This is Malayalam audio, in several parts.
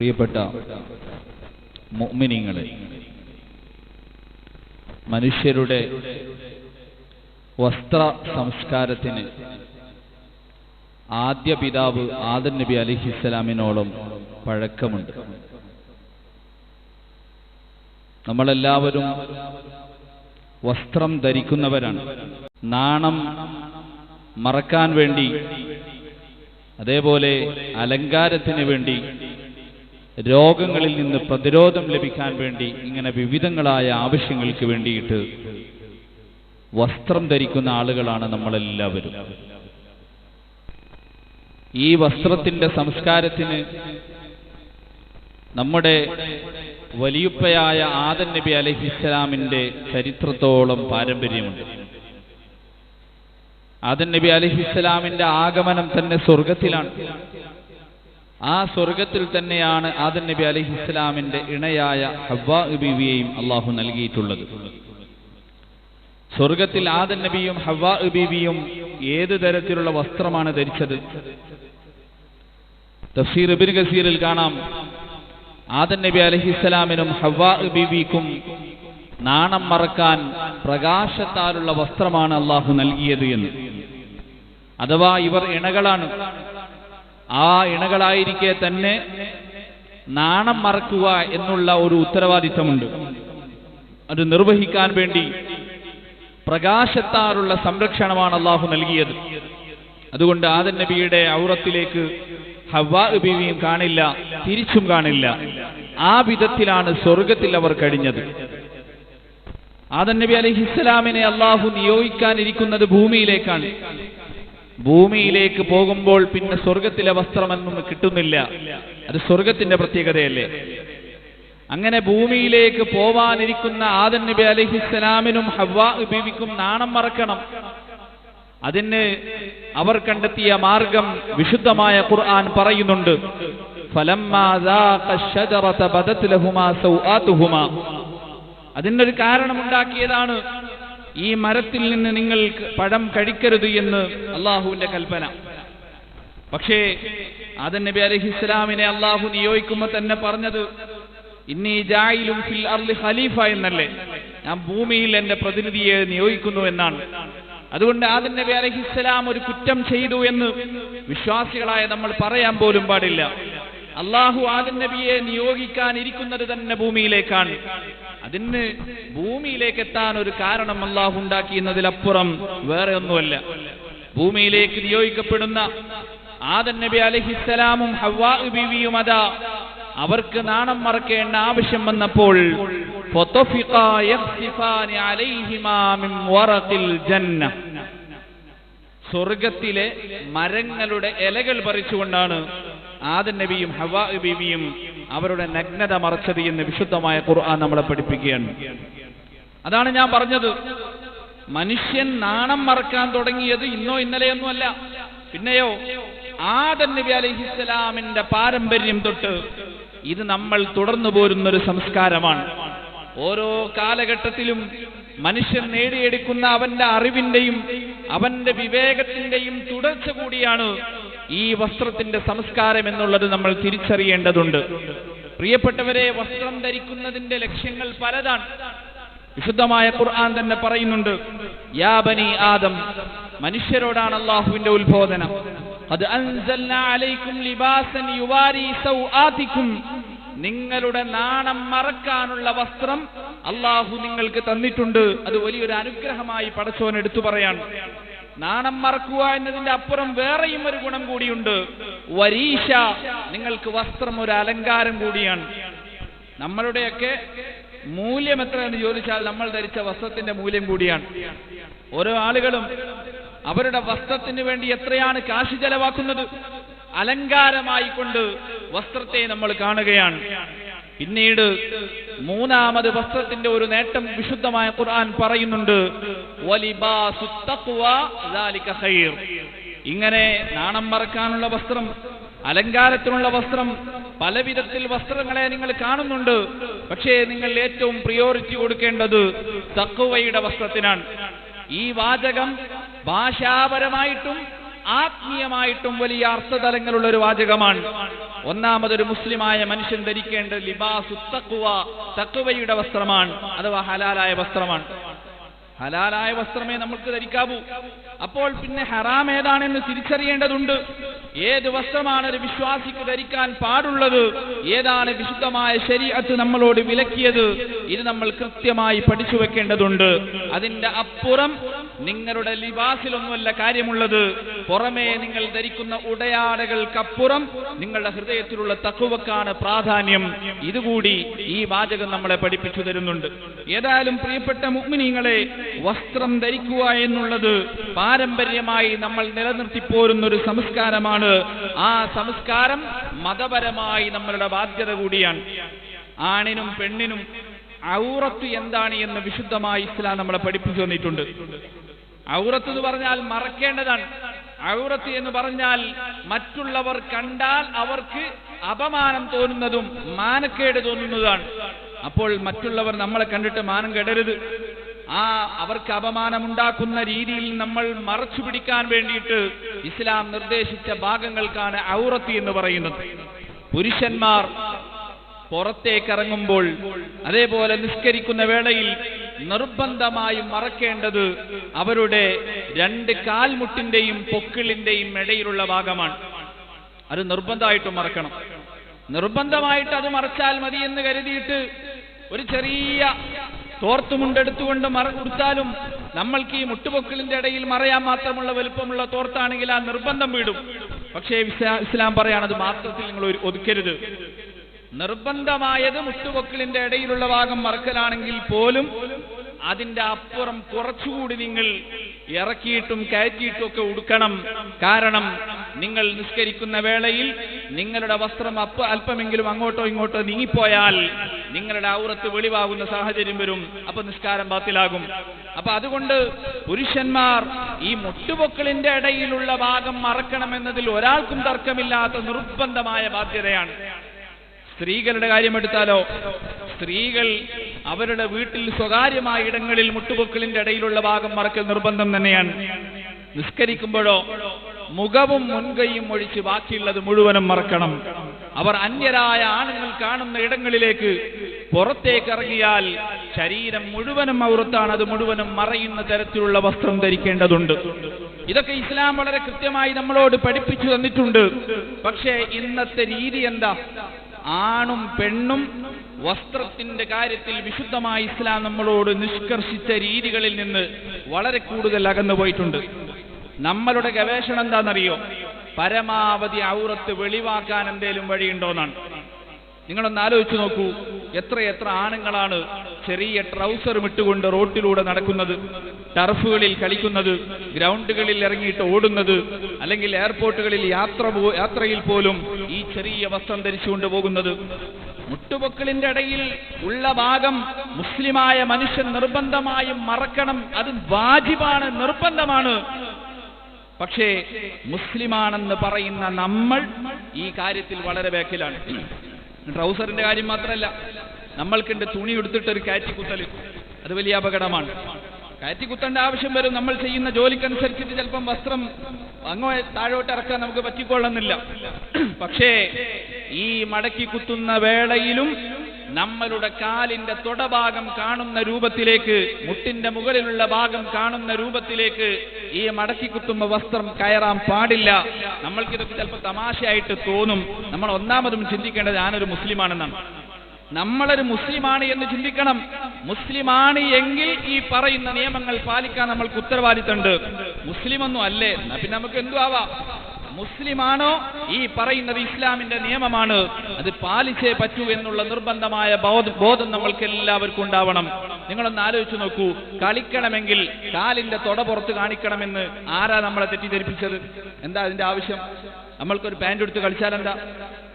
പ്രിയപ്പെട്ട മുഅ്മിനീങ്ങളെ മനുഷ്യരുടെ വസ്ത്ര സംസ്കാരത്തിന് ആദ്യ പിതാവ് ആദൻ നബി അലിഹിസ്സലാമിനോളം പഴക്കമുണ്ട്. നമ്മളെല്ലാവരും വസ്ത്രം ധരിക്കുന്നവരാണ്. നാണം മറക്കാൻ വേണ്ടി അതേപോലെ അലങ്കാരത്തിന് വേണ്ടി രോഗങ്ങളിൽ നിന്ന് പ്രതിരോധം ലഭിക്കാൻ വേണ്ടി ഇങ്ങനെ വിവിധങ്ങളായ ആവശ്യങ്ങൾക്ക് വേണ്ടിയിട്ട് വസ്ത്രം ധരിക്കുന്ന ആളുകളാണ് നമ്മളെല്ലാവരും. ഈ വസ്ത്രത്തിന്റെ സംസ്കാരത്തിന് നമ്മുടെ വലിയുപ്പയായ ആദൻ നബി അലഹിസ്സലാമിന്റെ ചരിത്രത്തോളം പാരമ്പര്യമുണ്ട്. ആദൻ നബി അലഹിസ്സലാമിന്റെ ആഗമനം തന്നെ സ്വർഗത്തിലാണ്. ആ സ്വർഗത്തിൽ തന്നെയാണ് ആദൻ നബി അലി ഇസ്ലാമിന്റെ ഇണയായ ഹവ്വാ ബീവിയെയും അള്ളാഹു നൽകിയിട്ടുള്ളത്. സ്വർഗത്തിൽ ആദൻ നബിയും ഹവ്വാ ബീവിയും ഏത് തരത്തിലുള്ള വസ്ത്രമാണ് ധരിച്ചത്? തഫ്സീർ ഇബിൻ ഗസീറിൽ കാണാം. ആദൻ നബി അലഹിസ്സലാമിനും ഹവ്വാ ബീവിക്കും നാണം മറക്കാൻ പ്രകാശത്താലുള്ള വസ്ത്രമാണ് അള്ളാഹു നൽകിയത് എന്ന്. അഥവാ ഇവർ ഇണകളാണ്. ആ ഇണകളായിരിക്കെ തന്നെ നാണം മറക്കുക എന്നുള്ള ഒരു ഉത്തരവാദിത്തമുണ്ട്. അത് നിർവഹിക്കാൻ വേണ്ടി പ്രകാശത്താറുള്ള സംരക്ഷണമാണ് അള്ളാഹു നൽകിയത്. അതുകൊണ്ട് ആദൻ നബിയുടെ ഔറത്തിലേക്ക് ഹവ്വാ ബീവിയും കാണില്ല തിരിച്ചും കാണില്ല. ആ വിധത്തിലാണ് സ്വർഗത്തിൽ അവർ കഴിഞ്ഞത്. ആദൻ നബി അലഹിസ്സലാമിനെ അള്ളാഹു നിയോഗിക്കാനിരിക്കുന്നത് ഭൂമിയിലേക്കാണ്. ഭൂമിയിലേക്ക് പോകുമ്പോൾ പിന്നെ സ്വർഗത്തിലെ വസ്ത്രമെന്നും കിട്ടുന്നില്ല. അത് സ്വർഗത്തിന്റെ പ്രത്യേകതയല്ലേ? അങ്ങനെ ഭൂമിയിലേക്ക് പോവാനിരിക്കുന്ന ആദൻ നബി അലഹിസ്സലാമിനും ഹവ്വാ ബീവിക്കും നാണം മറക്കണം. അതിന് അവർ കണ്ടെത്തിയ മാർഗം വിശുദ്ധമായ ഖുർആൻ പറയുന്നുണ്ട്. അതിനൊരു കാരണമുണ്ടാക്കിയതാണ് ഈ മരത്തിൽ നിന്ന് നിങ്ങൾ പഴം കഴിക്കരുത് എന്ന് അള്ളാഹുവിന്റെ കൽപ്പന. പക്ഷേ ആദൻ നബി അലഹിസ്ലാമിനെ അള്ളാഹു നിയോഗിക്കുമ്പോൾ തന്നെ പറഞ്ഞത് ഇന്നീ ജായിലും ഫിൽ ഖലീഫ എന്നല്ലേ? ഞാൻ ഭൂമിയിൽ എന്റെ പ്രതിനിധിയെ നിയോഗിക്കുന്നു എന്നാണ്. അതുകൊണ്ട് ആദൻ നബി അലഹിസ്സലാം ഒരു കുറ്റം ചെയ്തു എന്ന് വിശ്വാസികളായ നമ്മൾ പറയാൻ പോലും പാടില്ല. അള്ളാഹു ആദൻ നബിയെ നിയോഗിക്കാനിരിക്കുന്നത് തന്നെ ഭൂമിയിലേക്കാണ്. അതിന് ഭൂമിയിലേക്ക് എത്താൻ ഒരു കാരണം അള്ളാഹു ഉണ്ടാക്കിയെന്നതിലപ്പുറം വേറെ ഒന്നുമല്ല. ഭൂമിയിലേക്ക് നിയോഗിക്കപ്പെടുന്ന ആദൻ നബി അലഹിസ്സലാമും ഹവ്വാ ബീവിയും അതാ. അവർക്ക് നാണം മറക്കേണ്ട ആവശ്യം വന്നപ്പോൾ സ്വർഗത്തിലെ മരങ്ങളുടെ ഇലകൾ പറിച്ചുകൊണ്ടാണ് ആദൻ നബിയും ഹവാ ബീവിയും അവരുടെ നഗ്നത മറച്ചത് എന്ന് വിശുദ്ധമായ ഖുർആൻ നമ്മളെ പഠിപ്പിക്കുകയാണ്. അതാണ് ഞാൻ പറഞ്ഞത്. മനുഷ്യൻ നാണം മറക്കാൻ തുടങ്ങിയത് ഇന്നോ ഇന്നലെയൊന്നുമല്ല പിന്നെയോ ആദൻ നബി അലഹിസ്സലാമിന്റെ പാരമ്പര്യം തൊട്ട് ഇത് നമ്മൾ തുടർന്നു പോരുന്ന ഒരു സംസ്കാരമാണ്. ഓരോ കാലഘട്ടത്തിലും മനുഷ്യൻ നേടിയെടുക്കുന്ന അവന്റെ അറിവിന്റെയും അവന്റെ വിവേകത്തിന്റെയും തുടർച്ച കൂടിയാണ് ഈ വസ്ത്രത്തിന്റെ സംസ്കാരം എന്നുള്ളത് നമ്മൾ തിരിച്ചറിയേണ്ടതുണ്ട്. പ്രിയപ്പെട്ടവരെ വസ്ത്രം ധരിക്കുന്നതിന്റെ ലക്ഷ്യങ്ങൾ പലതാണ്. വിശുദ്ധമായ ഖുർആൻ തന്നെ പറയുന്നുണ്ട് യാ ബനി ആദം മനുഷ്യരോടാണ് അള്ളാഹുവിന്റെ ഉത്ബോധനം. അത് നിങ്ങളുടെ നാണം മറക്കാനുള്ള വസ്ത്രം അള്ളാഹു നിങ്ങൾക്ക് തന്നിട്ടുണ്ട്. അത് വലിയൊരു അനുഗ്രഹമായി പടച്ചോൻ എടുത്തു പറയാണ്. നാണം മറക്കുക എന്നതിന്റെ അപ്പുറം വേറെയും ഒരു ഗുണം കൂടിയുണ്ട്. വരീശ നിങ്ങൾക്ക് വസ്ത്രം ഒരു അലങ്കാരം കൂടിയാണ്. നമ്മളുടെയൊക്കെ മൂല്യം എന്ന് ചോദിച്ചാൽ നമ്മൾ ധരിച്ച വസ്ത്രത്തിന്റെ മൂല്യം കൂടിയാണ്. ഓരോ ആളുകളും അവരുടെ വസ്ത്രത്തിന് വേണ്ടി എത്രയാണ് കാശ് ചെലവാക്കുന്നത്? അലങ്കാരമായിക്കൊണ്ട് വസ്ത്രത്തെ നമ്മൾ കാണുകയാണ്. പിന്നീട് മൂന്നാമത് വസ്ത്രത്തിന്റെ ഒരു നേട്ടം വിശുദ്ധമായ ഖുർആൻ പറയുന്നുണ്ട് ഇങ്ങനെ നാണം മറക്കാനുള്ള വസ്ത്രം അലങ്കാരത്തിനുള്ള വസ്ത്രം പല വിധത്തിൽ വസ്ത്രങ്ങളെ നിങ്ങൾ കാണുന്നുണ്ട് പക്ഷേ നിങ്ങൾ ഏറ്റവും പ്രിയോറിറ്റി കൊടുക്കേണ്ടത് തക്കുവയുടെ വസ്ത്രത്തിനാണ്. ഈ വാചകം ഭാഷാപരമായിട്ടും ആത്മീയമായിട്ടും വലിയ അർത്ഥതലങ്ങളുള്ള ഒരു വാചകമാണ്. ഒന്നാമതൊരു മുസ്ലിമായ മനുഷ്യൻ ധരിക്കേണ്ട ലിബാസു തക്കുവ തക്കുവയുടെ വസ്ത്രമാണ് അഥവാ ഹലാലായ വസ്ത്രമാണ്. ഹലാലായ വസ്ത്രമേ നമ്മൾക്ക് ധരിക്കാവൂ. അപ്പോൾ പിന്നെ ഹറാം ഏതാണെന്ന് തിരിച്ചറിയേണ്ടതുണ്ട്. ഏത് വസ്ത്രമാണ് ഒരു വിശ്വാസിക്ക് ധരിക്കാൻ പാടുള്ളത്? ഏതാണ് വിശുദ്ധമായ ശരീഅത്ത് നമ്മളോട് വിലക്കിയത്? ഇത് നമ്മൾ കൃത്യമായി പഠിച്ചു വെക്കേണ്ടതുണ്ട്. അതിന്റെ അപ്പുറം നിങ്ങളുടെ ലിബാസിലൊന്നുമല്ല കാര്യമുള്ളത്. പുറമേ നിങ്ങൾ ധരിക്കുന്ന ഉടയാടകൾക്കപ്പുറം നിങ്ങളുടെ ഹൃദയത്തിലുള്ള തക്കുവക്കാണ് പ്രാധാന്യം. ഇതുകൂടി ഈ വാചകം നമ്മളെ പഠിപ്പിച്ചു തരുന്നുണ്ട്. ഏതായാലും പ്രിയപ്പെട്ട മുഗ്മിനീങ്ങളെ വസ്ത്രം ധരിക്കുക എന്നുള്ളത് പാരമ്പര്യമായി നമ്മൾ നിലനിർത്തിപ്പോരുന്ന ഒരു സംസ്കാരമാണ്. ആ സംസ്കാരം മതപരമായി നമ്മളുടെ ബാധ്യത കൂടിയാണ്. ആണിനും പെണ്ണിനും ഔറത്ത് എന്താണ് എന്ന് വിശുദ്ധമായി ഇസ്ലാം നമ്മളെ പഠിപ്പിച്ചു തന്നിട്ടുണ്ട്. ഔറത്ത് എന്ന് പറഞ്ഞാൽ മറക്കേണ്ടതാണ്. ഔറത്ത് എന്ന് പറഞ്ഞാൽ മറ്റുള്ളവർ കണ്ടാൽ അവർക്ക് അപമാനം തോന്നുന്നതും മാനക്കേട് തോന്നുന്നതാണ് അപ്പോൾ മറ്റുള്ളവർ നമ്മളെ കണ്ടിട്ട് മാനം കെടരുത്. ആ അവർക്ക് അപമാനമുണ്ടാക്കുന്ന രീതിയിൽ നമ്മൾ മറച്ചു പിടിക്കാൻ വേണ്ടിയിട്ട് ഇസ്ലാം നിർദ്ദേശിച്ച ഭാഗങ്ങൾക്കാണ് ഔറത്ത് എന്ന് പറയുന്നത്. പുരുഷന്മാർ പുറത്തേക്കിറങ്ങുമ്പോൾ അതേപോലെ നിസ്കരിക്കുന്ന വേളയിൽ നിർബന്ധമായും മറക്കേണ്ടത് അവരുടെ രണ്ട് കാൽമുട്ടിന്റെയും പൊക്കിളിന്റെയും ഇടയിലുള്ള ഭാഗമാണ്. അത് നിർബന്ധമായിട്ടും മറക്കണം. നിർബന്ധമായിട്ട് അത് മറച്ചാൽ മതി എന്ന് കരുതിയിട്ട് ഒരു ചെറിയ തോർത്തുമുണ്ടെടുത്തുകൊണ്ട് മറ കൊടുത്താലും നമ്മൾക്ക് ഈ മുട്ടുപൊക്കിളിന്റെ ഇടയിൽ മറയാൻ മാത്രമുള്ള വലുപ്പമുള്ള തോർത്താണെങ്കിൽ ആ നിർബന്ധം വീടും. പക്ഷേ ഇസ്ലാം പറയാണത് മാത്രത്തിൽ നിങ്ങൾ ഒതുക്കരുത്. നിർബന്ധമായത് മുട്ടുപൊക്കിളിന്റെ ഇടയിലുള്ള ഭാഗം മറക്കലാണെങ്കിൽ പോലും അതിന്റെ അപ്പുറം കുറച്ചുകൂടി നിങ്ങൾ ഇറക്കിയിട്ടും കയറ്റിയിട്ടും ഒക്കെ ഉടുക്കണം. കാരണം നിങ്ങൾ നിസ്കരിക്കുന്ന വേളയിൽ നിങ്ങളുടെ വസ്ത്രം അപ്പ അല്പമെങ്കിലും അങ്ങോട്ടോ ഇങ്ങോട്ടോ നീങ്ങിപ്പോയാൽ നിങ്ങളുടെ ഔറത്ത് വെളിവാകുന്ന സാഹചര്യം വരും. അപ്പൊ നിസ്കാരം ബാത്തിലാകും. അപ്പൊ അതുകൊണ്ട് പുരുഷന്മാർ ഈ മുട്ടുപൊക്കളിന്റെ ഇടയിലുള്ള ഭാഗം മറക്കണമെന്നതിൽ ഒരാൾക്കും തർക്കമില്ലാത്ത നിർബന്ധമായ ബാധ്യതയാണ്. സ്ത്രീകളുടെ കാര്യമെടുത്താലോ സ്ത്രീകൾ അവരുടെ വീട്ടിൽ സ്വകാര്യമായ ഇടങ്ങളിൽ മുട്ടുപൊക്കളിന്റെ ഇടയിലുള്ള ഭാഗം മറക്കൽ നിർബന്ധം തന്നെയാണ്. നിസ്കരിക്കുമ്പോഴോ? മുഖവും മുൻകൈയും ഒഴിച്ച് ബാക്കിയുള്ളത് മുഴുവനും മറക്കണം. അവർ അന്യരായ ആണുങ്ങൾ കാണുന്ന ഇടങ്ങളിലേക്ക് പുറത്തേക്ക് ഇറങ്ങിയാൽ ശരീരം മുഴുവനും ഔറത്താണ്. അത് മുഴുവനും മറയുന്ന തരത്തിലുള്ള വസ്ത്രം ധരിക്കേണ്ടതുണ്ട്. ഇതൊക്കെ ഇസ്ലാം വളരെ കൃത്യമായി നമ്മളോട് പഠിപ്പിച്ചു തന്നിട്ടുണ്ട്. പക്ഷേ ഇന്നത്തെ രീതി എന്താ? ആണും പെണ്ണും വസ്ത്രത്തിന്റെ കാര്യത്തിൽ വിശുദ്ധമായ ഇസ്ലാം നമ്മളോട് നിഷ്കർഷിച്ച രീതികളിൽ നിന്ന് വളരെ കൂടുതൽ അകന്നു പോയിട്ടുണ്ട് നമ്മളുടെ ഗവേഷണം എന്താണെന്നറിയോ? പരമാവധി ഔറത്ത് വെളിവാക്കാൻ എന്തേലും വഴിയുണ്ടോന്നാണ്. നിങ്ങളൊന്ന് ആലോചിച്ചു നോക്കൂ. എത്ര എത്ര ആണുങ്ങളാണ് ചെറിയ ട്രൗസറും ഇട്ടുകൊണ്ട് റോട്ടിലൂടെ നടക്കുന്നത് ടർഫുകളിൽ കളിക്കുന്നത് ഗ്രൗണ്ടുകളിൽ ഇറങ്ങിയിട്ട് ഓടുന്നത് അല്ലെങ്കിൽ എയർപോർട്ടുകളിൽ യാത്ര യാത്രയിൽ പോലും ഈ ചെറിയ വസ്ത്രം ധരിച്ചുകൊണ്ട് പോകുന്നത്. മുട്ടുപൊക്കിളിന്റെ ഇടയിൽ ഉള്ള ഭാഗം മുസ്ലിമായ മനുഷ്യൻ നിർബന്ധമായും മറക്കണം. അത് വാജിബാണ് നിർബന്ധമാണ്. പക്ഷേ മുസ്ലിമാണെന്ന് പറയുന്ന നമ്മൾ ഈ കാര്യത്തിൽ വളരെ ബാക്കിലാണ്. ട്രൗസറിന്റെ കാര്യം മാത്രമല്ല നമ്മൾക്കുണ്ട് തുണി എടുത്തിട്ട് ഒരു കാറ്റി കുത്തൽ. അത് വലിയ അപകടമാണ്. കാറ്റി കുത്തേണ്ട ആവശ്യം വരും. നമ്മൾ ചെയ്യുന്ന ജോലിക്കനുസരിച്ചിട്ട് ചിലപ്പം വസ്ത്രം അങ്ങോ താഴോട്ട് ഇറക്കാൻ നമുക്ക് പറ്റിക്കൊള്ളുന്നില്ല. പക്ഷേ ഈ മടക്കി കുത്തുന്ന വേളയിലും നമ്മളുടെ കാലിന്റെ തൊടഭാഗം കാണുന്ന രൂപത്തിലേക്ക് മുട്ടിന്റെ മുകളിലുള്ള ഭാഗം കാണുന്ന രൂപത്തിലേക്ക് ഈ മടക്കി കുത്തുന്ന വസ്ത്രം കയറാൻ പാടില്ല. നമ്മൾക്കിതൊക്കെ ചിലപ്പോൾ തമാശയായിട്ട് തോന്നും. നമ്മൾ ഒന്നാമതും ചിന്തിക്കേണ്ടത് ഞാനൊരു മുസ്ലിമാണെന്നാണ്. നമ്മളൊരു മുസ്ലിമാണ് എന്ന് ചിന്തിക്കണം. മുസ്ലിമാണ് എങ്കിൽ ഈ പറയുന്ന നിയമങ്ങൾ പാലിക്കാൻ നമ്മൾക്ക് ഉത്തരവാദിത്തമുണ്ട്. മുസ്ലിമൊന്നും അല്ലേ? പിന്നെ നമുക്ക് എന്തു ആവാം മുസ്ലിമാണോ? ഈ പറയുന്നത് ഇസ്ലാമിന്റെ നിയമമാണ്. അത് പാലിച്ചേ പറ്റൂ എന്നുള്ള നിർബന്ധമായ ബോധം നമ്മൾക്ക് എല്ലാവർക്കും ഉണ്ടാവണം. നിങ്ങളൊന്ന് ആലോചിച്ചു നോക്കൂ. കളിക്കണമെങ്കിൽ കാലിന്റെ തൊട പുറത്ത് കാണിക്കണമെന്ന് ആരാ നമ്മളെ തെറ്റിദ്ധരിപ്പിച്ചത്? എന്താ അതിന്റെ ആവശ്യം? നമ്മൾക്കൊരു പാന്റ് എടുത്ത് കളിച്ചാൽ എന്താ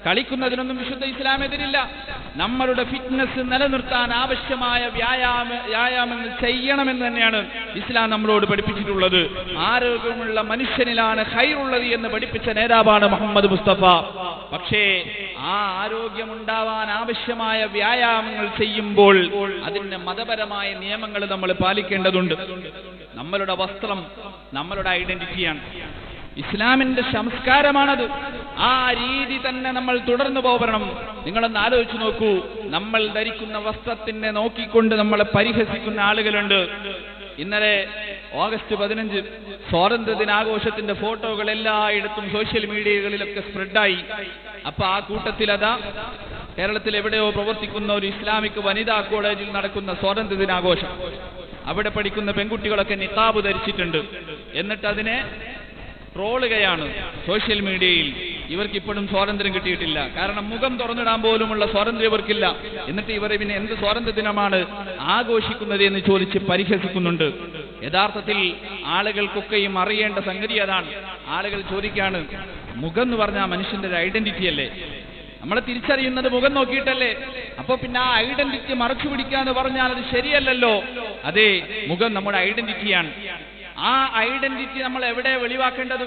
കളിക്കുന്നതിനൊന്നും വിശുദ്ധ ഇസ്ലാം എതിരില്ല നമ്മളുടെ ഫിറ്റ്നസ് നിലനിർത്താൻ ആവശ്യമായ വ്യായാമ വ്യായാമങ്ങൾ ചെയ്യണമെന്ന് തന്നെയാണ് ഇസ്ലാം നമ്മളോട് പഠിപ്പിച്ചിട്ടുള്ളത്. ആരോഗ്യമുള്ള മനുഷ്യനിലാണ് ഹൈറുള്ളത് എന്ന് പഠിപ്പിച്ച നേതാവാണ് മുഹമ്മദ് മുസ്തഫ. പക്ഷേ ആ ആരോഗ്യമുണ്ടാവാൻ ആവശ്യമായ വ്യായാമങ്ങൾ ചെയ്യുമ്പോൾ അതിന് മതപരമായ നിയമങ്ങൾ നമ്മൾ പാലിക്കേണ്ടതുണ്ട്. നമ്മളുടെ വസ്ത്രം നമ്മളുടെ ഐഡന്റിറ്റിയാണ് ഇസ്ലാമിന്റെ സംസ്കാരമാണത്. ആ രീതി തന്നെ നമ്മൾ തുടർന്നു പോകണം നിങ്ങളൊന്ന് ആലോചിച്ചു നോക്കൂ. നമ്മൾ ധരിക്കുന്ന വസ്ത്രത്തിനെ നോക്കിക്കൊണ്ട് നമ്മളെ പരിഹസിക്കുന്ന ആളുകളുണ്ട്. ഇന്നലെ ഓഗസ്റ്റ് പതിനഞ്ച് സ്വാതന്ത്ര്യ ദിനാഘോഷത്തിന്റെ ഫോട്ടോകൾ എല്ലായിടത്തും സോഷ്യൽ മീഡിയകളിലൊക്കെ സ്പ്രെഡായി. അപ്പൊ ആ കൂട്ടത്തിൽ അതാ കേരളത്തിൽ എവിടെയോ പ്രവർത്തിക്കുന്ന ഒരു ഇസ്ലാമിക് വനിതാ കോളേജിൽ നടക്കുന്ന സ്വാതന്ത്ര്യ ദിനാഘോഷം അവിടെ പഠിക്കുന്ന പെൺകുട്ടികളൊക്കെ നിക്കാബ് ധരിച്ചിട്ടുണ്ട്. എന്നിട്ട് അതിനെ ട്രോളുകയാണ് സോഷ്യൽ മീഡിയയിൽ. ഇവർക്ക് ഇപ്പോഴും സ്വാതന്ത്ര്യം കിട്ടിയിട്ടില്ല. കാരണം മുഖം തുറന്നിടാൻ പോലുമുള്ള സ്വാതന്ത്ര്യം ഇവർക്കില്ല. എന്നിട്ട് ഇവരെ പിന്നെ എന്ത് സ്വാതന്ത്ര്യ ദിനമാണ് ആഘോഷിക്കുന്നത് എന്ന് ചോദിച്ച് പരിഹസിക്കുന്നുണ്ട്. യഥാർത്ഥത്തിൽ ആളുകൾക്കൊക്കെയും അറിയേണ്ട സംഗതി അതാണ്. ആളുകൾ ചോദിക്കാണ് മുഖം എന്ന് പറഞ്ഞാൽ മനുഷ്യന്റെ ഒരു ഐഡന്റിറ്റി അല്ലേ? നമ്മളെ തിരിച്ചറിയുന്നത് മുഖം നോക്കിയിട്ടല്ലേ? അപ്പൊ പിന്നെ ആ ഐഡന്റിറ്റി മറച്ചു പിടിക്കാന്ന് പറഞ്ഞാൽ അത് ശരിയല്ലല്ലോ. അതെ മുഖം നമ്മുടെ ഐഡന്റിറ്റിയാണ് ആ ഐഡന്റിറ്റി നമ്മൾ എവിടെ വെളിവാക്കേണ്ടത്?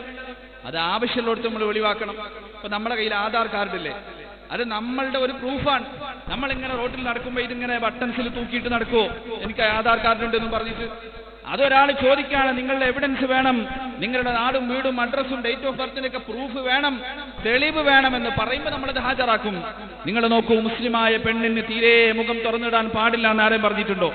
അത് ആവശ്യമുള്ളിടത്ത് നമ്മൾ വെളിവാക്കണം. ഇപ്പൊ നമ്മുടെ കയ്യിൽ ആധാർ കാർഡ് ഇല്ലേ അത് നമ്മളുടെ ഒരു പ്രൂഫാണ്. നമ്മൾ ഇങ്ങനെ റോട്ടിൽ നടക്കുമ്പോൾ ഇതിങ്ങനെ ബട്ടൺസിൽ തൂക്കിയിട്ട് നടക്കുമോ എനിക്ക് ആധാർ കാർഡ് ഉണ്ടെന്ന് പറഞ്ഞിട്ട്. അതൊരാൾ ചോദിക്കുകയാണ് നിങ്ങളുടെ എവിഡൻസ് വേണം? നിങ്ങളുടെ നാടും വീടും അഡ്രസ്സും ഡേറ്റ് ഓഫ് ബർത്തിനൊക്കെ പ്രൂഫ് വേണം തെളിവ് വേണമെന്ന് പറയുമ്പോൾ നമ്മളത് ഹാജരാക്കും. നിങ്ങൾ നോക്കൂ മുസ്ലിമായ പെണ്ണിന് തീരെ മുഖം തുറന്നിടാൻ പാടില്ല എന്ന് ആരെയും പറഞ്ഞിട്ടുണ്ടോ?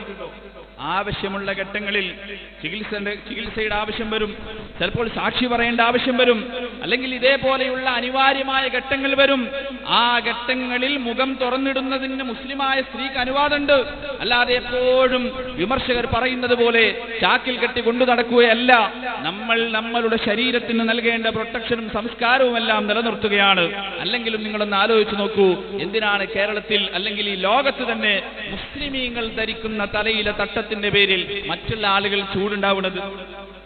ആവശ്യമുള്ള ഘട്ടങ്ങളിൽ ചികിത്സ ചികിത്സയുടെ ആവശ്യം വരും. ചിലപ്പോൾ സാക്ഷി പറയേണ്ട ആവശ്യം വരും. അല്ലെങ്കിൽ ഇതേപോലെയുള്ള അനിവാര്യമായ ഘട്ടങ്ങൾ വരും. ആ ഘട്ടങ്ങളിൽ മുഖം തുറന്നിടുന്നതിന് മുസ്ലിമായ സ്ത്രീക്ക് അനുവാദമുണ്ട്. അല്ലാതെ എപ്പോഴും വിമർശകർ പറയുന്നത് പോലെ ചാക്കിൽ കെട്ടി കൊണ്ടു നടക്കുകയല്ല. നമ്മൾ നമ്മളുടെ ശരീരത്തിന് നൽകേണ്ട പ്രൊട്ടക്ഷനും സംസ്കാരവും എല്ലാം നിലനിർത്തുകയാണ്. അല്ലെങ്കിലും നിങ്ങളൊന്ന് ആലോചിച്ച് നോക്കൂ. എന്തിനാണ് കേരളത്തിൽ അല്ലെങ്കിൽ ഈ ലോകത്ത് തന്നെ മുസ്ലിമീങ്ങൾ ധരിക്കുന്ന തലയിലെ തട്ടത്തിന്റെ പേരിൽ മറ്റുള്ള ആളുകൾ ചൂടുണ്ടാവുന്നത്.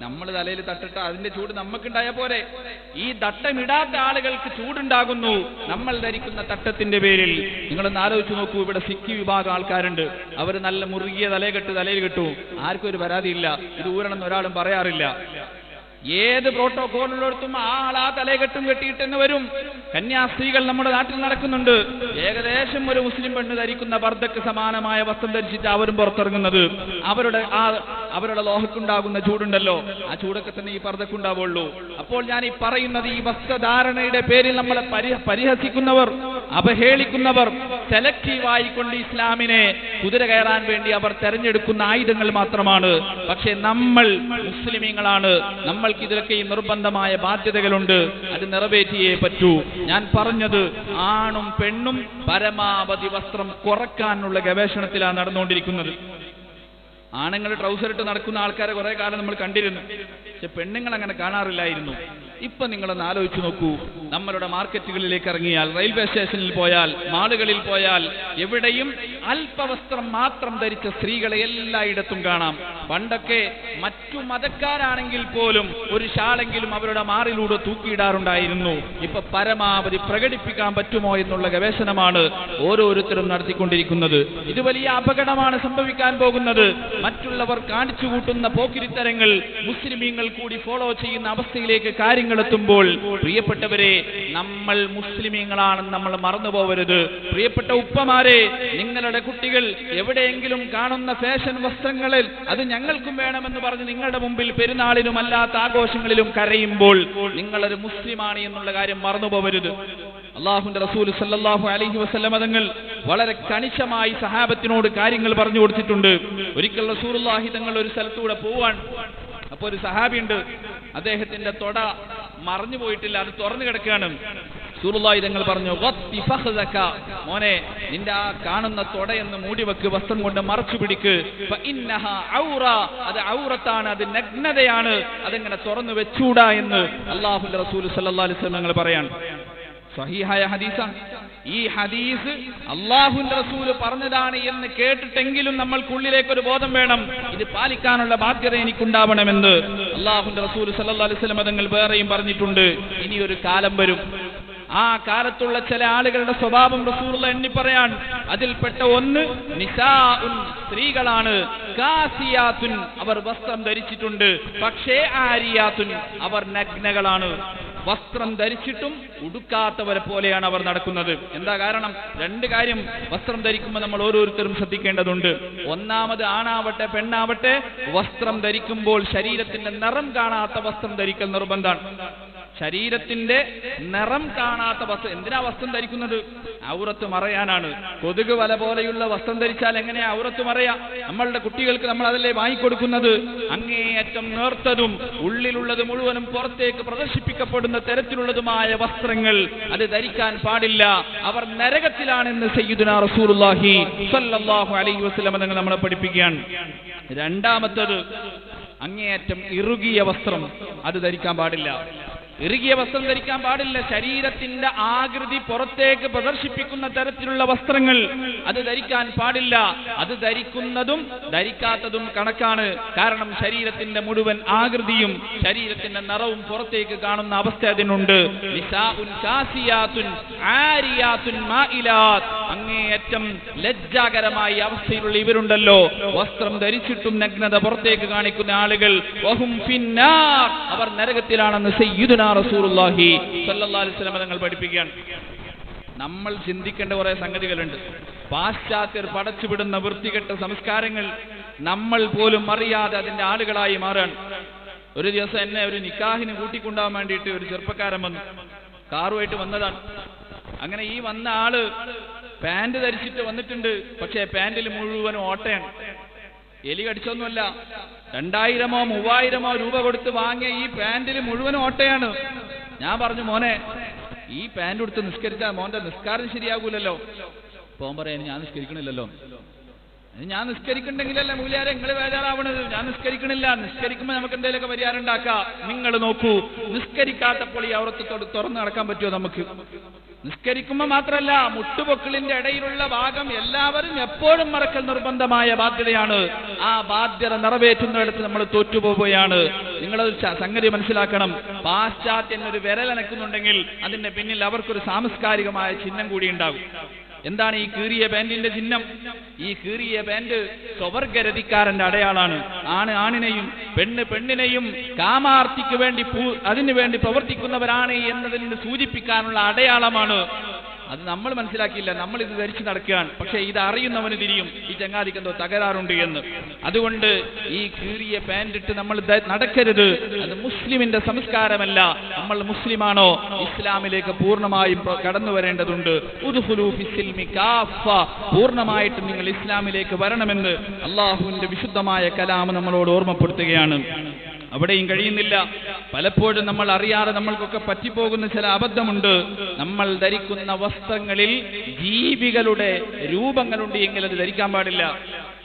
നമ്മൾ തലയിൽ തട്ടിട്ട് അതിന്റെ ചൂട് നമുക്കുണ്ടായ പോലെ ഈ തട്ടമിടാത്ത ആളുകൾക്ക് ചൂടുണ്ടാകുന്നു. നമ്മൾ ധരിക്കുന്ന തട്ടത്തിന്റെ പേരിൽ. നിങ്ങളൊന്ന് ആലോചിച്ച് നോക്കൂ ഇവിടെ സിക്കി വിഭാഗം ആൾക്കാരുണ്ട്. അവർ നല്ല മുറുകിയ തലയെ കെട്ട് തലയിൽ കെട്ടു. ആർക്കും ഒരു പരാതിയില്ല. ഇത് ഊരണമെന്ന് ഒരാളും പറയാറില്ല. ഏത് പ്രോട്ടോകോളിലോടത്തും ആൾ ആ തലകെട്ടും കെട്ടിയിട്ടെന്ന് വരും. കന്യാസ്ത്രീകൾ നമ്മുടെ നാട്ടിൽ നടക്കുന്നുണ്ട്. ഏകദേശം ഒരു മുസ്ലിം പെണ്ണ് ധരിക്കുന്ന പർദ്ദക്ക് സമാനമായ വസ്ത്രം ധരിച്ചിട്ട് അവരും പുറത്തിറങ്ങുന്നത്. അവരുടെ ആ അവരുടെ ലോഹക്കുണ്ടാകുന്ന ചൂടുണ്ടല്ലോ. ആ ചൂടൊക്കെ തന്നെ ഈ പർദ്ദക്കുണ്ടാവുള്ളൂ. അപ്പോൾ ഞാൻ ഈ പറയുന്നത് ഈ വസ്ത്രധാരണയുടെ പേരിൽ നമ്മളെ പരിഹസിക്കുന്നവർ അപഹേളിക്കുന്നവർ സെലക്റ്റീവായി കൊണ്ട് ഇസ്ലാമിനെ കുതിര കയറാൻ വേണ്ടി അവർ തെരഞ്ഞെടുക്കുന്ന ആയുധങ്ങൾ മാത്രമാണ്. പക്ഷെ നമ്മൾ മുസ്ലിമീങ്ങളാണ്. നമ്മൾക്ക് ഇതിലൊക്കെ ഈ നിർബന്ധമായ ബാധ്യതകളുണ്ട്. അത് നിറവേറ്റിയേ പറ്റൂ. ഞാൻ പറഞ്ഞത് ആണും പെണ്ണും പരമാവധി വസ്ത്രം കുറക്കാനുള്ള ഗവേഷണത്തിലാണ് നടന്നുകൊണ്ടിരിക്കുന്നത്. ആണുങ്ങൾ ട്രൗസർ ഇട്ട് നടക്കുന്ന ആൾക്കാരെ കുറെ കാലം നമ്മൾ കണ്ടിരുന്നു. പക്ഷെ പെണ്ണുങ്ങൾ അങ്ങനെ കാണാറില്ലായിരുന്നു. ഇപ്പൊ നിങ്ങളൊന്ന് ആലോചിച്ചു നോക്കൂ. നമ്മളുടെ മാർക്കറ്റുകളിലേക്ക് ഇറങ്ങിയാൽ റെയിൽവേ സ്റ്റേഷനിൽ പോയാൽ മാളുകളിൽ പോയാൽ എവിടെയും അല്പവസ്ത്രം മാത്രം ധരിച്ച സ്ത്രീകളെ എല്ലായിടത്തും കാണാം. പണ്ടൊക്കെ മറ്റു മതക്കാരാണെങ്കിൽ പോലും ഒരു ഷാളെങ്കിലും അവരുടെ മാറിലൂടെ തൂക്കിയിടാറുണ്ടായിരുന്നു. ഇപ്പൊ പരമാവധി പ്രകടിപ്പിക്കാൻ പറ്റുമോ എന്നുള്ള ഗവേഷണമാണ് ഓരോരുത്തരും നടത്തിക്കൊണ്ടിരിക്കുന്നത്. ഇത് വലിയ അപകടമാണ് സംഭവിക്കാൻ പോകുന്നത്. മറ്റുള്ളവർ കാണിച്ചു കൂട്ടുന്ന പോക്കിരിത്തരങ്ങൾ മുസ്ലിമീങ്ങൾ കൂടി ഫോളോ ചെയ്യുന്ന അവസ്ഥയിലേക്ക് കാര്യങ്ങൾ എത്തുമ്പോൾ പ്രിയപ്പെട്ടവരെ നമ്മൾ മുസ്ലിമീങ്ങളാണെന്ന് നമ്മൾ മറന്നുപോകരുത് പ്രിയപ്പെട്ട ഉപ്പമാരെ നിങ്ങളുടെ കുട്ടികൾ എവിടെയെങ്കിലും കാണുന്ന ഫാഷൻ വസ്ത്രങ്ങളിൽ അത് ഞങ്ങൾക്കും വേണമെന്ന് പറഞ്ഞ് നിങ്ങളുടെ മുമ്പിൽ പെരുന്നാളിലും അല്ലാത്ത ആഘോഷങ്ങളിലും കരയുമ്പോൾ നിങ്ങളൊരു മുസ്ലിമാണ് എന്നുള്ള കാര്യം മറന്നുപോകരുത്. അള്ളാഹുന്റെ റസൂൽ സല്ലാഹു അലഹി വസല്ലമ തങ്ങൾ വളരെ കണിശമായി സഹാബത്തിനോട് കാര്യങ്ങൾ പറഞ്ഞു കൊടുത്തിട്ടുണ്ട്. ഒരിക്കൽ റസൂലുള്ളാഹി തങ്ങൾ ഒരു സ്ഥലത്തൂടെ പോവാൻ അപ്പൊ ഒരു സഹാബിയുണ്ട്. അദ്ദേഹത്തിന്റെ തൊട മറഞ്ഞു പോയിട്ടില്ല അത് തുറന്നു കിടക്കുകയാണ്. സൂറുല്ലാഹി തങ്ങൾ പറഞ്ഞു. മോനെ നിന്റെ ആ കാണുന്ന തൊടയെന്ന് മൂടി വെക്ക് വസ്ത്രം കൊണ്ട് മറച്ചു പിടിക്ക്. അത് ഔറത്താണ് അത് നഗ്നതയാണ്. അതെങ്ങനെ തുറന്നു വെച്ചൂടാ എന്ന് അള്ളാഹുന്റെ റസൂൽ തങ്ങൾ പറയാണ് സഹിഹായ ഹദീസാണ് ഈ ഹദീസ് അള്ളാഹുന്റെ റസൂൽ പറഞ്ഞതാണ് എന്ന് കേട്ടിട്ടെങ്കിലും നമ്മൾക്കുള്ളിലേക്ക് ഒരു ബോധം വേണം. ഇത് പാലിക്കാനുള്ള ബാധ്യത എനിക്കുണ്ടാവണമെന്ന്. അള്ളാഹുന്റെ റസൂൽ സല്ലാ അലൈഹി വസല്ലം തങ്ങൾ വേറെയും പറഞ്ഞിട്ടുണ്ട്. ഇനി ഒരു കാലം വരും. ആ കാലത്തുള്ള ചില ആളുകളുടെ സ്വഭാവം റസൂറുള്ള എണ്ണി പറയാൻ അതിൽപ്പെട്ട ഒന്ന് നിസാഉൻ സ്ത്രീകളാണ്. കാസിയാത്തുൻ അവർ വസ്ത്രം ധരിച്ചിട്ടുണ്ട്. പക്ഷേ ആരിയാത്തുൻ അവർ നഗ്നകളാണ്. വസ്ത്രം ധരിച്ചിട്ടും ഉടുക്കാത്തവരെ പോലെയാണ് അവർ നടക്കുന്നത്. എന്താ കാരണം? രണ്ട് കാര്യം വസ്ത്രം ധരിക്കുമ്പോൾ നമ്മൾ ഓരോരുത്തരും ശ്രദ്ധിക്കേണ്ടതുണ്ട്. ഒന്നാമത് ആണാവട്ടെ പെണ്ണാവട്ടെ വസ്ത്രം ധരിക്കുമ്പോൾ ശരീരത്തിന്റെ നിറം കാണാത്ത വസ്ത്രം ധരിക്കൽ നിർബന്ധമാണ്. ശരീരത്തിന്റെ നിറം കാണാത്ത വസ്ത്രം എന്തിനാ വസ്ത്രം ധരിക്കുന്നത്? ഔറത്ത് മറയാനാണ്. കൊതുക് വല പോലെയുള്ള വസ്ത്രം ധരിച്ചാൽ എങ്ങനെയാ ഔറത്ത് മറയാ? നമ്മളുടെ കുട്ടികൾക്ക് നമ്മൾ അതല്ലേ വാങ്ങിക്കൊടുക്കുന്നത്? അങ്ങേയറ്റം നേർത്തതും ഉള്ളിലുള്ളത് മുഴുവനും പുറത്തേക്ക് പ്രദർശിപ്പിക്കപ്പെടുന്ന തരത്തിലുള്ളതുമായ വസ്ത്രങ്ങൾ അത് ധരിക്കാൻ പാടില്ല. അവർ നരകത്തിലാണെന്ന് സയ്യിദുന റസൂലുള്ളാഹി സ്വല്ലല്ലാഹു അലൈഹി വസല്ലം നമ്മളെ പഠിപ്പിക്കുകയാണ്. രണ്ടാമത്തത് അങ്ങേയറ്റം ഇറുകിയ വസ്ത്രം അത് ധരിക്കാൻ പാടില്ല. ഇറുകിയ വസ്ത്രം ധരിക്കാൻ പാടില്ല. ശരീരത്തിന്റെ ആകൃതി പുറത്തേക്ക് പ്രദർശിപ്പിക്കുന്ന തരത്തിലുള്ള വസ്ത്രങ്ങൾ അത് ധരിക്കാൻ പാടില്ല. അത് ധരിക്കുന്നതും ധരിക്കാത്തതും കണക്കാണ്. കാരണം ശരീരത്തിന്റെ മുഴുവൻ ആകൃതിയും ശരീരത്തിന്റെ നിറവും പുറത്തേക്ക് കാണുന്ന അവസ്ഥ അതിനുണ്ട്. അങ്ങേയറ്റം ലജ്ജാകരമായ അവസ്ഥയിലുള്ള ഇവരുണ്ടല്ലോ. വസ്ത്രം ധരിച്ചിട്ടും നഗ്നത പുറത്തേക്ക് കാണിക്കുന്ന ആളുകൾ. അവർ നരകത്തിലാണെന്ന് സയ്യിദുനാ സല്ലല്ലാഹു അലൈഹി വസല്ലം തങ്ങൾ പഠിപ്പിക്കുകയാണ് നമ്മൾ ചിന്തിക്കേണ്ട കുറെ സംഗതികളുണ്ട്. പാശ്ചാത്യർ പടച്ചുവിടുന്ന വൃത്തികെട്ട സംസ്കാരങ്ങൾ നമ്മൾ പോലും അറിയാതെ അതിന്റെ ആളുകളായി മാറാൻ. ഒരു ദിവസം എന്നെ ഒരു നിക്കാഹിന് കൂട്ടിക്കൊണ്ടാവാൻ വേണ്ടിയിട്ട് ഒരു ചെറുപ്പക്കാരൻ വന്നു. കാറുമായിട്ട് വന്നതാണ്. അങ്ങനെ ഈ വന്ന ആൾ പാന്റ് ധരിച്ചിട്ട് വന്നിട്ടുണ്ട്. പക്ഷേ പാന്റിൽ മുഴുവൻ ഓട്ടയാണ്. എലി കടിച്ചൊന്നുമല്ല. രണ്ടായിരമോ മൂവായിരമോ രൂപ കൊടുത്ത് വാങ്ങിയ ഈ പാന്റിൽ മുഴുവൻ ഓട്ടയാണ്. ഞാൻ പറഞ്ഞു മോനെ ഈ പാന്റ് കൊടുത്ത് നിസ്കരിച്ചാൽ മോന്റെ നിസ്കാരം ശരിയാകൂലല്ലോ. പോകാൻ പറയാൻ ഞാൻ നിസ്കരിക്കണില്ലല്ലോ. ഞാൻ നിസ്കരിക്കണ്ടെങ്കിലല്ലേ മൂല്യാരെ നിങ്ങൾ വേജാറാവണത് ഞാൻ നിസ്കരിക്കണില്ല. നിസ്കരിക്കുമ്പോൾ നമുക്ക് എന്തെങ്കിലുമൊക്കെ പരിഹാരം ഉണ്ടാക്കാം. നിങ്ങൾ നോക്കൂ നിസ്കരിക്കാത്തപ്പോൾ ഈ അവർത്തോട് തുറന്നു നടക്കാൻ പറ്റുമോ നമുക്ക്? നിസ്കരിക്കുമ്പോൾ മാത്രമല്ല മുട്ടുപൊക്കിളിന്റെ ഇടയിലുള്ള ഭാഗം എല്ലാവരും എപ്പോഴും മറക്കൽ നിർബന്ധമായ ബാധ്യതയാണ്. ആ ബാധ്യത നിറവേറ്റുന്നിടത്ത് നമ്മൾ തോറ്റുപോവുകയാണ്. നിങ്ങളത് സംഗതി മനസ്സിലാക്കണം. പാശ്ചാത്യൻ ഒരു വിരലനക്കുന്നുണ്ടെങ്കിൽ അതിന്റെ പിന്നിൽ അവർക്കൊരു സാംസ്കാരികമായ ചിഹ്നം കൂടി ഉണ്ടാകും. എന്താണ് ഈ കീറിയ പാന്റിന്റെ ചിഹ്നം? ഈ കീറിയ പാന്റ് സ്വവർഗരതിക്കാരന്റെ അടയാളാണ്. ആണ് ആണിനെയും പെണ്ണ് പെണ്ണിനെയും കാമാർത്തിക്ക് വേണ്ടി അതിനു വേണ്ടി പ്രവർത്തിക്കുന്നവരാണ് എന്നതിന് സൂചിപ്പിക്കാനുള്ള അടയാളമാണ് അത് നമ്മൾ മനസ്സിലാക്കിയില്ല. നമ്മൾ ഇത് ധരിച്ചു നടക്കുകയാണ്. പക്ഷേ ഇത് അറിയുന്നവന് തിരിയും. ഈ ചങ്ങാതിക്ക് എന്തോ തകരാറുണ്ട് എന്ന്. അതുകൊണ്ട് ഈ കീറിയ പാന്റ് ഇട്ട് നമ്മൾ നടക്കരുത്. അത് മുസ്ലിമിന്റെ സംസ്കാരമല്ല. നമ്മൾ മുസ്ലിമാണോ? ഇസ്ലാമിലേക്ക് പൂർണമായും കടന്നു വരേണ്ടതുണ്ട്. പൂർണമായിട്ട് നിങ്ങൾ ഇസ്ലാമിലേക്ക് വരണമെന്ന് അള്ളാഹുവിന്റെ വിശുദ്ധമായ കലാം നമ്മളോട് ഓർമ്മപ്പെടുത്തുകയാണ്. അവിടെയും കഴിയുന്നില്ല. പലപ്പോഴും നമ്മൾ അറിയാതെ നമ്മൾക്കൊക്കെ പറ്റിപ്പോകുന്ന ചില അബദ്ധമുണ്ട്. നമ്മൾ ധരിക്കുന്ന വസ്ത്രങ്ങളിൽ ജീവികളുടെ രൂപങ്ങളുണ്ട് എങ്കിൽ അത് ധരിക്കാൻ പാടില്ല.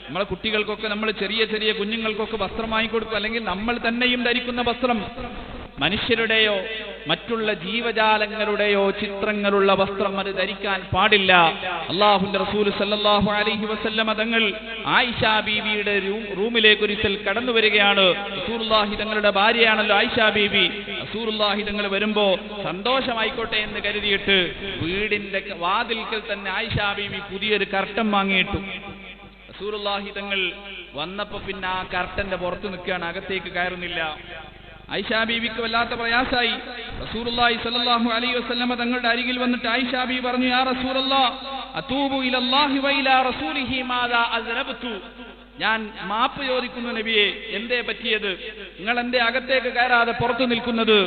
നമ്മളെ കുട്ടികൾക്കൊക്കെ നമ്മൾ ചെറിയ ചെറിയ കുഞ്ഞുങ്ങൾക്കൊക്കെ വസ്ത്രം വാങ്ങിക്കൊടുക്കും. അല്ലെങ്കിൽ നമ്മൾ തന്നെയും ധരിക്കുന്ന വസ്ത്രം. മനുഷ്യരുടെയോ മറ്റുള്ള ജീവജാലങ്ങളുടെയോ ചിത്രങ്ങളുള്ള വസ്ത്രം അത് ധരിക്കാൻ പാടില്ല. അള്ളാഹുന്റെ റസൂൽ സല്ലാഹു അലഹി വസല്ലമ തങ്ങൾ ആയിഷ ബീബിയുടെ റൂമിലേക്ക് ഒരിക്കൽ കടന്നു വരികയാണ്. റസൂലുള്ളാഹി തങ്ങളുടെ ഭാര്യയാണല്ലോ ആയിഷ ബീബി റസൂലുള്ളാഹി തങ്ങൾ വരുമ്പോ സന്തോഷമായിക്കോട്ടെ എന്ന് കരുതിയിട്ട് വീടിന്റെ വാതിൽക്കൽ തന്നെ ആയിഷ ബീബി പുതിയൊരു കർട്ടൻ വാങ്ങിയിട്ടു. റസൂലുള്ളാഹി തങ്ങൾ വന്നപ്പോ പിന്നെ ആ കർട്ടന്റെ പുറത്ത് നിൽക്കുകയാണ് അകത്തേക്ക് കയറുന്നില്ല. ഐഷാ ബീവിക്ക് വല്ലാത്ത പ്രയാസായി റസൂലുള്ളാഹി സ്വല്ലല്ലാഹു അലൈ വസ്ലമ തങ്ങളുടെ അരികിൽ വന്നിട്ട് ഐഷാ ബി പറഞ്ഞു യാ വഇലാ റസൂലിഹി മാദാ അസ്റബ്തു ഞാൻ മാപ്പ് ചോദിക്കുന്നു നബിയെ എന്തേ പറ്റിയത്? നിങ്ങൾ എന്റെ അകത്തേക്ക് കയറാതെ പുറത്തു നിൽക്കുന്നത്.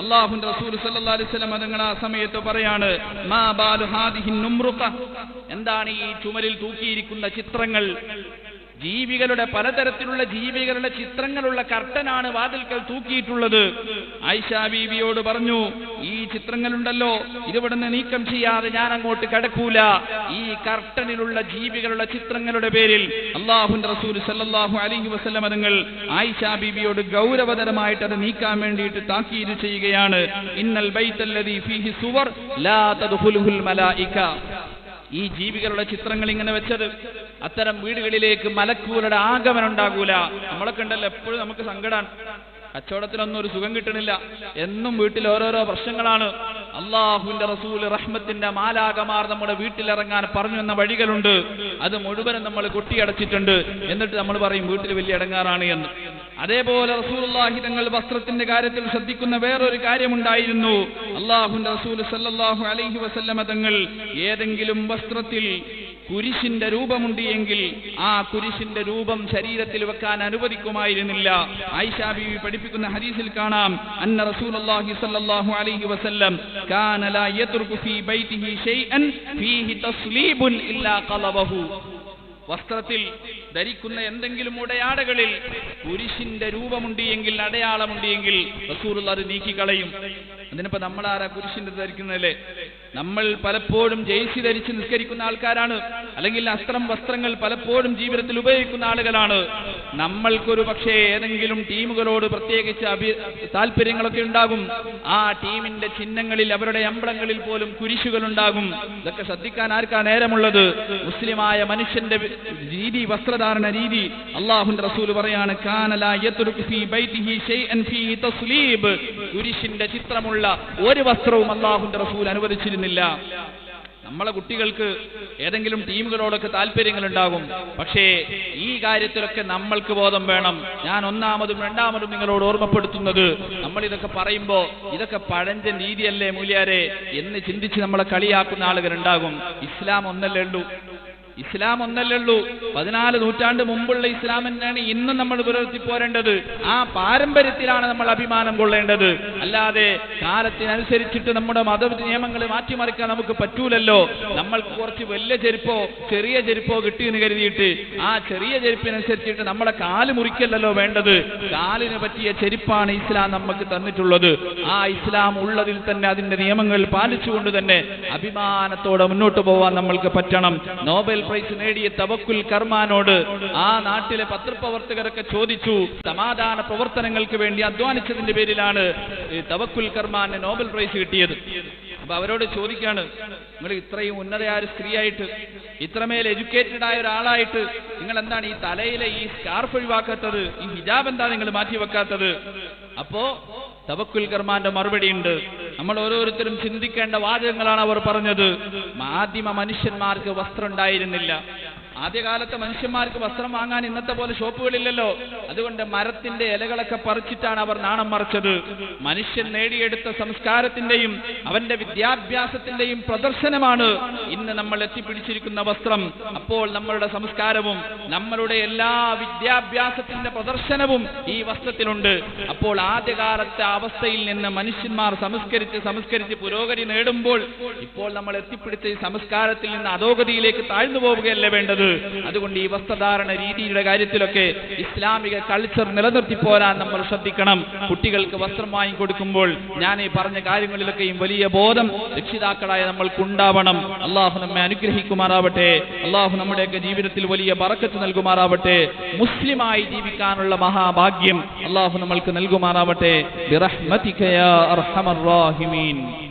അള്ളാഹുന്റെ റസൂൽ വസല്ലം തങ്ങൾ ആ സമയത്ത് പറയാണ് മാ എന്താണ് ഈ ചുമരിൽ തൂക്കിയിരിക്കുന്ന ചിത്രങ്ങൾ? ജീവികളുടെ പലതരത്തിലുള്ള ജീവികളുടെ ചിത്രങ്ങളുള്ള കർട്ടനാണ് വാതിൽക്കൽ തൂക്കിയിട്ടുള്ളത്. ഐഷാ ബീവിയോട് പറഞ്ഞു ഈ ചിത്രങ്ങളുണ്ടല്ലോ ഇതിവിടുന്ന് നീക്കം ചെയ്യാതെ ഞാൻ അങ്ങോട്ട് കിടക്കൂല. ഈ കർട്ടനിലുള്ള ജീവികളുടെ ചിത്രങ്ങളുടെ പേരിൽ അള്ളാഹുന്റെ റസൂൽ സല്ലാഹു അലിഹി വസ്ലം അതുങ്ങൾ ആയിഷാ ബീവിയോട് ഗൗരവതരമായിട്ട് അത് നീക്കാൻ വേണ്ടിയിട്ട് താക്കീത് ചെയ്യുകയാണ്. ഇന്നൽ ബൈത്തല്ലദീ ഫീഹി സുവർ ലാ മലായിക. ഈ ജീവികളുടെ ചിത്രങ്ങൾ ഇങ്ങനെ വെച്ചത്. അത്തരം വീടുകളിലേക്ക് മലക്കൂരുടെ ആഗമനം ഉണ്ടാകൂല. നമ്മളൊക്കെ ഉണ്ടല്ലോ എപ്പോഴും നമുക്ക് സങ്കടമാണ് കച്ചവടത്തിനൊന്നും ഒരു സുഖം കിട്ടണില്ല. എന്നും വീട്ടിൽ ഓരോരോ പ്രശ്നങ്ങളാണ്. അള്ളാഹുവിന്റെ റസൂൽ റഹ്മത്തിന്റെ മാലാകമാർ നമ്മുടെ വീട്ടിലിറങ്ങാൻ പറഞ്ഞു എന്ന വഴികളുണ്ട്. അത് മുഴുവനും നമ്മൾ കൊട്ടിയടച്ചിട്ടുണ്ട്. എന്നിട്ട് നമ്മൾ പറയും വീട്ടിൽ വലിയ ഇടങ്ങാറാണ് എന്ന്. അതേപോലെ റസൂലുള്ളാഹി തങ്ങൾ വസ്ത്രത്തിന്റെ കാര്യത്തിൽ ശ്രദ്ധിക്കുന്ന വേറൊരു കാര്യമുണ്ടായിരുന്നു. അള്ളാഹുന്റെ റസൂൽ സല്ലല്ലാഹു അലൈഹി വസല്ലമ തങ്ങൾ ഏതെങ്കിലും വസ്ത്രത്തിൽ കുരിശിന്റെ രൂപമുണ്ട് എങ്കിൽ ആ കുരിശിന്റെ രൂപം ശരീരത്തിൽ വെക്കാൻ അനുവദിക്കുമായിരുന്നില്ല. ആയിഷാ ബീവി പഠിപ്പിക്കുന്ന ഹദീസിൽ കാണാം അന്ന റസൂലുള്ളാഹി സ്വല്ലല്ലാഹു അലൈഹി വസല്ലം കാന ഫീ ഷൈഅൻ ഫീഹി ഇല്ലാ ഖലബഹു വസ്ത്രത്തിൽ ധരിക്കുന്ന എന്തെങ്കിലും ഉടയാടകളിൽ കുരിശിന്റെ രൂപമുണ്ട് എങ്കിൽ അടയാളമുണ്ട് എങ്കിൽ റസൂറുള്ള അത് നീക്കിക്കളയും. അതിനിപ്പോ നമ്മളാരാ കുരിശിന്റെ ധരിക്കുന്നതല്ലേ? നമ്മൾ പലപ്പോഴും ജേഴ്സി ധരിച്ച് നിസ്കരിക്കുന്ന ആൾക്കാരാണ്. അല്ലെങ്കിൽ അസ്ത്രം വസ്ത്രങ്ങൾ പലപ്പോഴും ജീവിതത്തിൽ ഉപയോഗിക്കുന്ന ആളുകളാണ്. നമ്മൾക്കൊരു പക്ഷേ ഏതെങ്കിലും ടീമുകളോട് പ്രത്യേകിച്ച് അഭി താല്പര്യങ്ങളൊക്കെ ഉണ്ടാകും. ആ ടീമിന്റെ ചിഹ്നങ്ങളിൽ അവരുടെ അമ്പളങ്ങളിൽ പോലും കുരിശുകൾ ഉണ്ടാകും ഇതൊക്കെ ശ്രദ്ധിക്കാൻ ആർക്കാ നേരമുള്ളത്? മുസ്ലിമായ മനുഷ്യന്റെ രീതി വസ്ത്രധാരണ രീതി. അള്ളാഹുന്റെ റസൂൽ പറയാണ് കുരിശിന്റെ ചിത്രമുള്ള ഒരു വസ്ത്രവും അള്ളാഹുന്റെ റസൂൽ അനുവദിച്ചിരുന്നില്ല. നമ്മളെ കുട്ടികൾക്ക് ഏതെങ്കിലും ടീമുകളോടൊക്കെ താല്പര്യങ്ങൾ ഉണ്ടാകും പക്ഷേ ഈ കാര്യത്തിലൊക്കെ നമ്മൾക്ക് ബോധം വേണം. ഞാൻ ഒന്നാമതും രണ്ടാമതും നിങ്ങളോട് ഓർമ്മപ്പെടുത്തുന്നത് നമ്മൾ ഇതൊക്കെ പറയുമ്പോ ഇതൊക്കെ പഴഞ്ചൻ രീതിയല്ലേ മൂല്യാരെ എന്ന് ചിന്തിച്ച് നമ്മളെ കളിയാക്കുന്ന ആളുകൾ ഉണ്ടാകും ഇസ്ലാം ഒന്നല്ലേ ഉള്ളൂ. ഇസ്ലാം ഒന്നല്ലേ ഉള്ളൂ പതിനാല് നൂറ്റാണ്ട് മുമ്പുള്ള ഇസ്ലാം തന്നെയാണ് ഇന്നും നമ്മൾ പുലർത്തി പോരേണ്ടത്. ആ പാരമ്പര്യത്തിലാണ് നമ്മൾ അഭിമാനം കൊള്ളേണ്ടത്. അല്ലാതെ കാലത്തിനനുസരിച്ചിട്ട് നമ്മുടെ മത നിയമങ്ങൾ മാറ്റിമറിക്കാൻ നമുക്ക് പറ്റൂലല്ലോ. നമ്മൾക്ക് കുറച്ച് വലിയ ചെരുപ്പോ ചെറിയ ചെരുപ്പോ കിട്ടിയെന്ന് കരുതിയിട്ട് ആ ചെറിയ ചെരുപ്പിനനുസരിച്ചിട്ട് നമ്മുടെ കാൽ മുറിക്കല്ലല്ലോ വേണ്ടത്. കാലിന് പറ്റിയ ചെരുപ്പാണ് ഇസ്ലാം നമുക്ക് തന്നിട്ടുള്ളത്. ആ ഇസ്ലാം ഉള്ളതിൽ തന്നെ അതിന്റെ നിയമങ്ങൾ പാലിച്ചുകൊണ്ട് തന്നെ അഭിമാനത്തോടെ മുന്നോട്ട് പോവാൻ നമ്മൾക്ക് പറ്റണം. നോബൽ പ്രൈസ് നേടിയ തവക്കുൽ കർമാനോട് ആ നാട്ടിലെ പത്രപ്രവർത്തകരൊക്കെ ചോദിച്ചു സമാധാന പ്രവർത്തനങ്ങൾക്ക് വേണ്ടി അധ്വാനിച്ചതിന്റെ പേരിലാണ് തവക്കുൽ കർമാന് നോബൽ പ്രൈസ് കിട്ടിയത്. അപ്പൊ അവരോട് ചോദിക്കാണ് നിങ്ങൾ ഇത്രയും ഉന്നതയായ ഒരു സ്ത്രീയായിട്ട് ഇത്രമേൽ എഡ്യൂക്കേറ്റഡ് ആയ ഒരാളായിട്ട് നിങ്ങൾ എന്താണ് ഈ തലയിലെ ഈ സ്കാർഫ് ഒഴിവാക്കാത്തത് ഈ ഹിജാബ് എന്താ നിങ്ങൾ മാറ്റി വെക്കാത്തത് അപ്പോ തവക്കുൽ കർമാന്റെ മറുപടി ഉണ്ട് നമ്മൾ ഓരോരുത്തരും ചിന്തിക്കേണ്ട വാചകങ്ങളാണ് അവർ പറഞ്ഞത്. മാധ്യമ മനുഷ്യന്മാർക്ക് വസ്ത്രം ഉണ്ടായിരുന്നില്ല. ആദ്യകാലത്തെ മനുഷ്യന്മാർക്ക് വസ്ത്രം വാങ്ങാൻ ഇന്നത്തെ പോലെ ഷോപ്പുകളില്ലല്ലോ. അതുകൊണ്ട് മരത്തിന്റെ ഇലകളൊക്കെ പറിച്ചിട്ടാണ് അവർ നാണം മറച്ചത്. മനുഷ്യൻ നേടിയെടുത്ത സംസ്കാരത്തിന്റെയും അവന്റെ വിദ്യാഭ്യാസത്തിന്റെയും പ്രദർശനമാണ് ഇന്ന് നമ്മൾ എത്തിപ്പിടിച്ചിരിക്കുന്ന വസ്ത്രം. അപ്പോൾ നമ്മളുടെ സംസ്കാരവും നമ്മളുടെ എല്ലാ വിദ്യാഭ്യാസത്തിന്റെ പ്രദർശനവും ഈ വസ്ത്രത്തിലുണ്ട്. അപ്പോൾ ആദ്യകാലത്തെ അവസ്ഥയിൽ നിന്ന് മനുഷ്യന്മാർ സംസ്കരിച്ച് സംസ്കരിച്ച് പുരോഗതി നേടുമ്പോൾ ഇപ്പോൾ നമ്മൾ എത്തിപ്പിടിച്ച ഈ സംസ്കാരത്തിൽ നിന്ന് അധോഗതിയിലേക്ക് താഴ്ന്നു പോവുകയല്ലേ വേണ്ടത്? അതുകൊണ്ട് ഈ വസ്ത്രധാരണ രീതിയുടെ കാര്യത്തിലൊക്കെ ഇസ്ലാമിക കൾച്ചർ നിലനിർത്തി പോരാൻ നമ്മൾ ശ്രദ്ധിക്കണം. കുട്ടികൾക്ക് വസ്ത്രം വാങ്ങിക്കൊടുക്കുമ്പോൾ ഞാൻ ഈ പറഞ്ഞ കാര്യങ്ങളിലൊക്കെയും വലിയ ബോധം രക്ഷിതാക്കളായ നമ്മൾക്കുണ്ടാവണം അള്ളാഹു നമ്മെ അനുഗ്രഹിക്കുമാറാവട്ടെ. അള്ളാഹു നമ്മുടെയൊക്കെ ജീവിതത്തിൽ വലിയ പറക്കത്ത് നൽകുമാറാവട്ടെ. മുസ്ലിമായി ജീവിക്കാനുള്ള മഹാഭാഗ്യം അള്ളാഹു നമ്മൾക്ക് നൽകുമാറാവട്ടെ. ബിറഹ്മതിക യാ അർഹമർ റാഹിമീൻ.